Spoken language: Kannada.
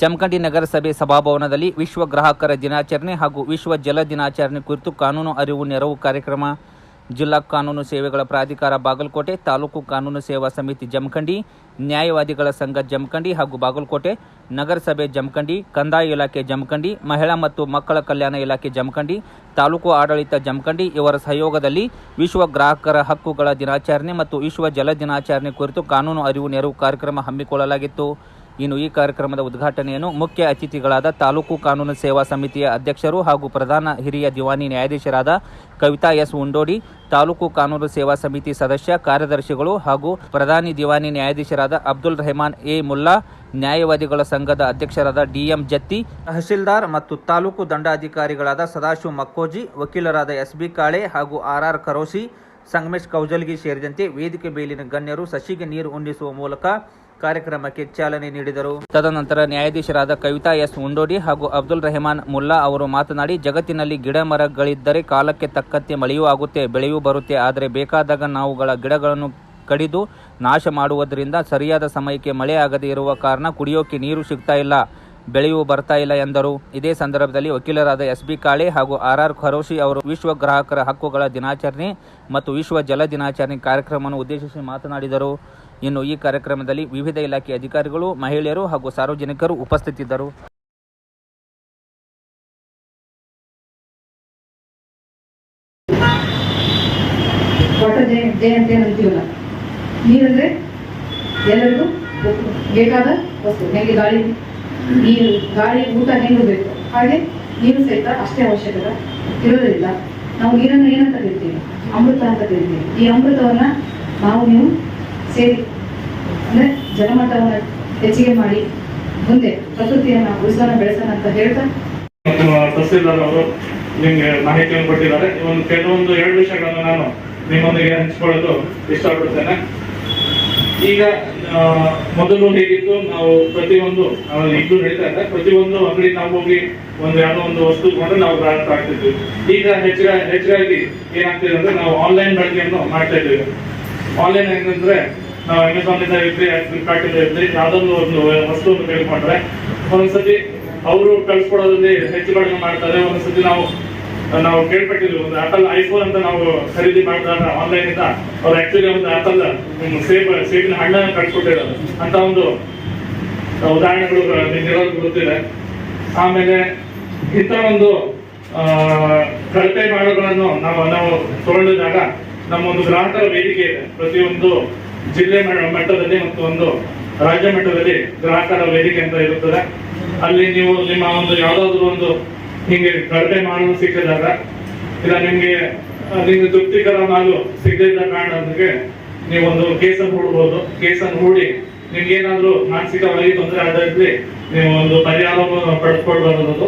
ಜಮಖಂಡಿ ನಗರಸಭೆ ಸಭಾಭವನದಲ್ಲಿ ವಿಶ್ವ ಗ್ರಾಹಕರ ದಿನಾಚರಣೆ ಹಾಗೂ ವಿಶ್ವ ಜಲ ದಿನಾಚರಣೆ ಕುರಿತು ಕಾನೂನು ಅರಿವು ನೆರವು ಕಾರ್ಯಕ್ರಮ. ಜಿಲ್ಲಾ ಕಾನೂನು ಸೇವೆಗಳ ಪ್ರಾಧಿಕಾರ ಬಾಗಲಕೋಟೆ, ತಾಲೂಕು ಕಾನೂನು ಸೇವಾ ಸಮಿತಿ ಜಮಖಂಡಿ, ನ್ಯಾಯವಾದಿಗಳ ಸಂಘ ಜಮಖಂಡಿ ಹಾಗೂ ಬಾಗಲಕೋಟೆ, ನಗರಸಭೆ ಜಮಖಂಡಿ, ಕಂದಾಯ ಇಲಾಖೆ ಜಮಖಂಡಿ, ಮಹಿಳಾ ಮತ್ತು ಮಕ್ಕಳ ಕಲ್ಯಾಣ ಇಲಾಖೆ ಜಮಖಂಡಿ, ತಾಲೂಕು ಆಡಳಿತ ಜಮಖಂಡಿ ಇವರ ಸಹಯೋಗದಲ್ಲಿ ವಿಶ್ವ ಗ್ರಾಹಕರ ಹಕ್ಕುಗಳ ದಿನಾಚರಣೆ ಮತ್ತು ವಿಶ್ವ ಜಲ ದಿನಾಚರಣೆ ಕುರಿತು ಕಾನೂನು ಅರಿವು ನೆರವು ಕಾರ್ಯಕ್ರಮ ಹಮ್ಮಿಕೊಳ್ಳಲಾಗಿತ್ತು. ಇನ್ನು ಈ ಕಾರ್ಯಕ್ರಮದ ಉದ್ಘಾಟನೆಯನ್ನು ಮುಖ್ಯ ಅತಿಥಿಗಳಾದ ತಾಲೂಕು ಕಾನೂನು ಸೇವಾ ಸಮಿತಿಯ ಅಧ್ಯಕ್ಷರು ಹಾಗೂ ಪ್ರಧಾನ ಹಿರಿಯ ದಿವಾನಿ ನ್ಯಾಯಾಧೀಶರಾದ ಕವಿತಾ ಎಸ್ ಉಂಡೋಡಿ, ತಾಲೂಕು ಕಾನೂನು ಸೇವಾ ಸಮಿತಿ ಸದಸ್ಯ, ಕಾರ್ಯದರ್ಶಿಗಳು ಹಾಗೂ ಪ್ರಧಾನಿ ದಿವಾನಿ ನ್ಯಾಯಾಧೀಶರಾದ ಅಬ್ದುಲ್ ರೆಹಮಾನ್ ಎ. ಮುಲ್ಲಾ, ನ್ಯಾಯವಾದಿಗಳ ಸಂಘದ ಅಧ್ಯಕ್ಷರಾದ ಡಿಎಂ ಜತ್ತಿ, ತಹಶೀಲ್ದಾರ್ ಮತ್ತು ತಾಲೂಕು ದಂಡಾಧಿಕಾರಿಗಳಾದ ಸದಾಶಿವ ಮಕ್ಕೋಜಿ, ವಕೀಲರಾದ ಎಸ್. ಬಿ. ಕಾಳೆ ಹಾಗೂ ಆರ್. ಆರ್. ಕರೋಸಿ ಸಂಗಮೇಶ್ ಕೌಜಲ್ಗಿ ಸೇರಿದಂತೆ ವೇದಿಕೆ ಮೇಲಿನ ಗಣ್ಯರು ಸಸಿಗೆ ನೀರು ಉಣ್ಣಿಸುವ ಮೂಲಕ ಕಾರ್ಯಕ್ರಮಕ್ಕೆ ಚಾಲನೆ ನೀಡಿದರು. ತದನಂತರ ನ್ಯಾಯಾಧೀಶರಾದ ಕವಿತಾ ಎಸ್ ಉಂಡೋಡಿ ಹಾಗೂ ಅಬ್ದುಲ್ ರೆಹಮಾನ್ ಮುಲ್ಲಾ ಅವರು ಮಾತನಾಡಿ, ಜಗತ್ತಿನಲ್ಲಿ ಗಿಡ ಮರಗಳಿದ್ದರೆ ಕಾಲಕ್ಕೆ ತಕ್ಕಂತೆ ಮಳೆಯೂ ಆಗುತ್ತೆ, ಬೆಳೆಯೂ ಬರುತ್ತೆ. ಆದರೆ ಬೇಕಾದಾಗ ನಾವುಗಳ ಗಿಡಗಳನ್ನು ಕಡಿದು ನಾಶ ಮಾಡುವುದರಿಂದ ಸರಿಯಾದ ಸಮಯಕ್ಕೆ ಮಳೆ ಆಗದೇ ಇರುವ ಕಾರಣ ಕುಡಿಯೋಕೆ ನೀರು ಸಿಗ್ತಾ ಇಲ್ಲ. ಬೆಳೆಯೂ ಬರ್ತಾ ಇಲ್ಲ ಎಂದರು. ಇದೇ ಸಂದರ್ಭದಲ್ಲಿ ವಕೀಲರಾದ ಎಸ್ ಬಿ ಕಾಳೆ ಹಾಗೂ ಆರ್ ಆರ್ ಖರೋಶಿ ಅವರು ವಿಶ್ವ ಗ್ರಾಹಕರ ಹಕ್ಕುಗಳ ದಿನಾಚರಣೆ ಮತ್ತು ವಿಶ್ವ ಜಲ ದಿನಾಚರಣೆ ಕಾರ್ಯಕ್ರಮವನ್ನು ಉದ್ದೇಶಿಸಿ ಮಾತನಾಡಿದರು. ಇನ್ನು ಈ ಕಾರ್ಯಕ್ರಮದಲ್ಲಿ ವಿವಿಧ ಇಲಾಖೆ ಅಧಿಕಾರಿಗಳು, ಮಹಿಳೆಯರು ಹಾಗೂ ಸಾರ್ವಜನಿಕರು ಉಪಸ್ಥಿತಿದ್ದರು. ನೀರಂದ್ರೆ ಎಲ್ಲರಿಗೂ ಬೇಕಾದ ವಸ್ತು. ಗಾಳಿ. ನೀರು ಗಾಳಿ ಊಟ ನೀರು ಬೇಕು. ಹಾಗೆ ನೀರು ಸಹಿತ ಅಷ್ಟೇ ಅವಶ್ಯಕತೆ ಇರೋದ್ರಿಂದ ನಾವು ನೀರನ್ನು ಏನಂತ ಕರಿತೀವಿ? ಅಮೃತ ಅಂತ ಕರಿತೀವಿ. ಈ ಅಮೃತವನ್ನ ನಾವು ನೀವು ಸೇರಿ, ಅಂದ್ರೆ ಜನಮಟ್ಟವನ್ನ ಹೆಚ್ಚಿಗೆ ಮಾಡಿ, ಮುಂದೆ ಪ್ರಕೃತಿಯನ್ನ ಉಳಿಸೋಣ, ಬೆಳೆಸೋಣ ಅಂತ ಹೇಳ್ತಾ ತಹಸೀಲ್ದಾರ್ ಅವರು ನಿಮ್ಗೆ ಮಾಹಿತಿಯನ್ನು ಕೊಟ್ಟಿದ್ದಾರೆ. ಕೆಲವೊಂದು ಎರಡು ವಿಷಯಗಳನ್ನು ನಾನು ನಿಮ್ಮೊಂದಿಗೆ ಹಂಚಿಕೊಳ್ಳಲು ಇಷ್ಟಪಡ್ತೇನೆ ಈಗ ಮೊದಲು ಹೇಗಿತ್ತು ನಾವು ಪ್ರತಿಯೊಂದು ಇಬ್ಬರು ನಡೀತಾ ಇದ್ದೆ ಪ್ರತಿಯೊಂದು ಅಂಗಡಿ ನಾವು ಹೋಗಿ ಒಂದು ಯಾವುದೋ ಒಂದು ವಸ್ತು ಕೊಂಡು ನಾವು ಗ್ರಾಹಕ ಆಗ್ತಿದ್ವಿ. ಈಗ ಹೆಚ್ಚಿನ ಹೆಚ್ಚಾಗಿ ಏನಾಗ್ತಿದೆ ಅಂದ್ರೆ ನಾವು ಆನ್ಲೈನ್ ಬಳಕೆಯನ್ನು ಮಾಡ್ತಾ ಇದ್ದೀವಿ. ಆನ್ಲೈನ್ ಹೆಂಗಂದ್ರೆ, ನಾವು ಅಮೆಝಾನ್ ಇಂದ ಇರ್ಲಿ ಫ್ಲಿಪ್ಕಾರ್ಟ್ ಇಂದ ಇರ್ಲಿ ಯಾವ್ದೊಂದು ಒಂದು ವಸ್ತುವನ್ನು ತೆಗೆದುಕೊಂಡ್ರೆ, ಒಂದ್ಸತಿ ಅವರು ಕಳ್ಸಿಕೊಡೋದ್ರಲ್ಲಿ ಹೆಚ್ಚು ಕಡಿಮೆ ಮಾಡ್ತಾರೆ, ಒಂದ್ಸತಿ ನಾವು ನಾವು ಕೇಳ್ಪಟ್ಟಿದ್ವಿ ಒಂದು ಆಪಲ್ ಐಫೋನ್ ಅಂತ ನಾವು ಖರೀದಿ ಮಾಡಿದಾಗ ಆನ್ಲೈನ್ ಇಂದ ಅವ್ರು ಆಕ್ಚುಲಿ ಒಂದು ಆಪಲ್ ಸೇಬ್, ಸೇಬಿನ ಹಣ್ಣನ್ನು ಕಟ್ಕೊಟ್ಟಿರೋದು ಅಂತ ಒಂದು ಉದಾಹರಣೆಗಳು ನಿರೋದು ಗೊತ್ತಿದೆ. ಆಮೇಲೆ ಇಂಥ ಒಂದು ಕಳಪೆ ಮಾಡುಗಳನ್ನು ನಾವು ನಾವು ತಗೊಂಡಿದಾಗ ನಮ್ಮ ಒಂದು ಗ್ರಾಹಕರ ವೇದಿಕೆ ಇದೆ. ಪ್ರತಿಯೊಂದು ಜಿಲ್ಲೆ ಮಟ್ಟದಲ್ಲಿ ಮತ್ತು ಒಂದು ರಾಜ್ಯ ಮಟ್ಟದಲ್ಲಿ ಗ್ರಾಹಕರ ವೇದಿಕೆ ಅಂತ ಇರುತ್ತದೆ. ಅಲ್ಲಿ ನೀವು ನಿಮ್ಮ ಒಂದು ಯಾವ್ದಾದ್ರು ಒಂದು ಹಿಂಗೆ ಕಳಪೆ ಮಾಡಲು ಸಿಕ್ಕಿದಾಗ, ಇಲ್ಲ ನಿಮ್ಗೆ ನಿಮ್ಗೆ ತೃಪ್ತಿಕರ ಮಾಲು ಸಿಗದಿದ್ದ ಕಾರಣಕ್ಕೆ ನೀವೊಂದು ಕೇಸನ್ನು ಹೂಡ್ಬೋದು ಕೇಸನ್ನು ಹೂಡಿ ನಿಮ್ಗೆ ಏನಾದ್ರು ಮಾನಸಿಕವಾಗಿ ತೊಂದರೆ ಆದಲ್ಲಿ ನೀವು ಒಂದು ಪರಿಹಾರವನ್ನು ಪಡೆದುಕೊಳ್ಬಹುದು